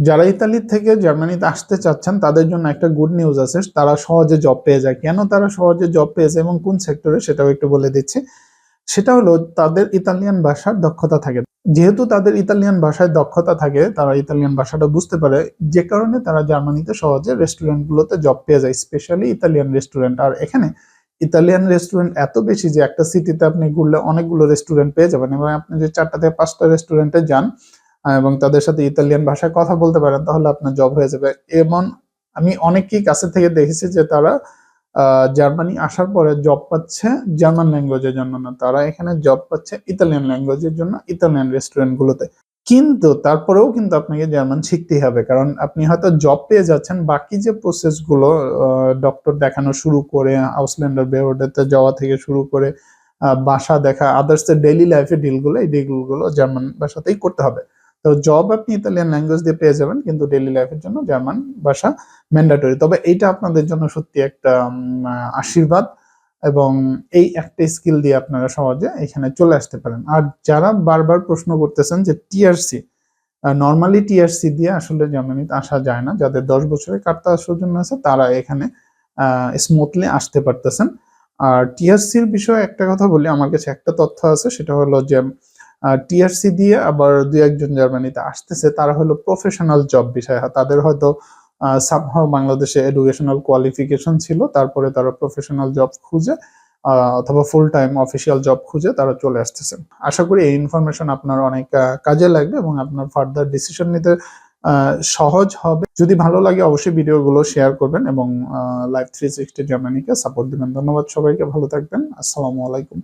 যারা ইতালি থেকে জার্মানিতে আসতে চাচ্ছেন, তাদের জন্য একটা গুড নিউজ আছে। তারা সহজে জব পেয়ে যায়। কেন তারা সহজে জব পেয়েছে এবং কোন সেক্টরে সেটাও একটু বলে দিচ্ছি। সেটা হলো, তাদের ইতালিয়ান ভাষার দক্ষতা থাকে। যেহেতু তাদের ইতালিয়ান ভাষায় দক্ষতা থাকে, তারা ইতালিয়ান ভাষাটা বুঝতে পারে। যে কারণে তারা জার্মানিতে সহজে রেস্টুরেন্টগুলোতে জব পেয়ে যায় স্পেশালি ইতালিয়ান রেস্টুরেন্ট আর এখানে ইতালিয়ান রেস্টুরেন্ট এত বেশি যে, একটা সিটিতে আপনি ঘুরলে অনেকগুলো রেস্টুরেন্ট পেয়ে যাবেন। এবং আপনি যে চারটা থেকে পাঁচটা রেস্টুরেন্টে যান এবং তাদের সাথে ইতালিয়ান ভাষায় কথা বলতে পারেন, তাহলে আপনার জব হয়ে যাবে। এমন আমি অনেকেই কাছে থেকে দেখেছি যে তারা জার্মানি আসার পরে জব পাচ্ছে জার্মান ল্যাঙ্গুয়েজের জন্য না। তারা এখানে জব পাচ্ছে ইতালিয়ান ল্যাঙ্গুয়েজের জন্য ইতালিয়ান রেস্টুরেন্ট গুলোতে। কিন্তু তারপরেও কিন্তু আপনাকে জার্মান শিখতেই হবে, কারণ আপনি হয়তো জব পেয়ে যাচ্ছেন, বাকি যে প্রসেসগুলো ডক্টর দেখানো শুরু করে আউসল্যান্ডার বেওয়ার্ডেতে যাওয়া থেকে শুরু করে বাসা দেখা আদার্স ডেইলি লাইফে ডিলগুলো এই ডিলগুলো জার্মান ভাষাতেই করতে হবে। তো জব আপনি ইতালিয়ান ল্যাঙ্গুয়েজ দিয়ে পেয়ে যাবেন, কিন্তু ডেইলি লাইফের জন্য জার্মান ভাষা ম্যান্ডাটরি তবে এইটা আপনাদের জন্য সত্যি একটা আশীর্বাদ এবং এই একটা স্কিল দিয়ে আপনারা সহজে এখানে চলে আসতে পারেন। আর যারা বারবার প্রশ্ন করতেছেন যে টিআরসি নর্মালি টিআরসি দিয়ে আসলে জার্মানিতে আসা যায় না, যাদের দশ বছরের কার্তা সৌজন্য আছে, তারা এখানে স্মুথলি আসতে পারতেছেন। আর টিআরসির বিষয়ে একটা কথা বলি, আমার কাছে একটা তথ্য আছে, সেটা হলো যে টিআরসি দিয়ে আবার দু একজন জার্মানিতে আসতেছে, তারা হলো প্রফেশনাল জব বিষয়। তাদের হয়তো সামহাও বাংলাদেশে এডুকেশনাল কোয়ালিফিকেশন ছিল, তারপরে তারা প্রফেশনাল জব খুঁজে অথবা ফুল টাইম অফিসিয়াল জব খুঁজে তারা চলে আসতেছে আশা করি এই ইনফরমেশন আপনার অনেক কাজে লাগবে এবং আপনার ফার্দার ডিসিশন নিতে সহজ হবে। যদি ভালো লাগে অবশ্যই ভিডিওগুলো শেয়ার করবেন এবং লাইভ থ্রি সিক্সটি জার্মানিকে সাপোর্ট দিবেন। ধন্যবাদ সবাইকে, ভালো থাকবেন। আসসালামু আলাইকুম।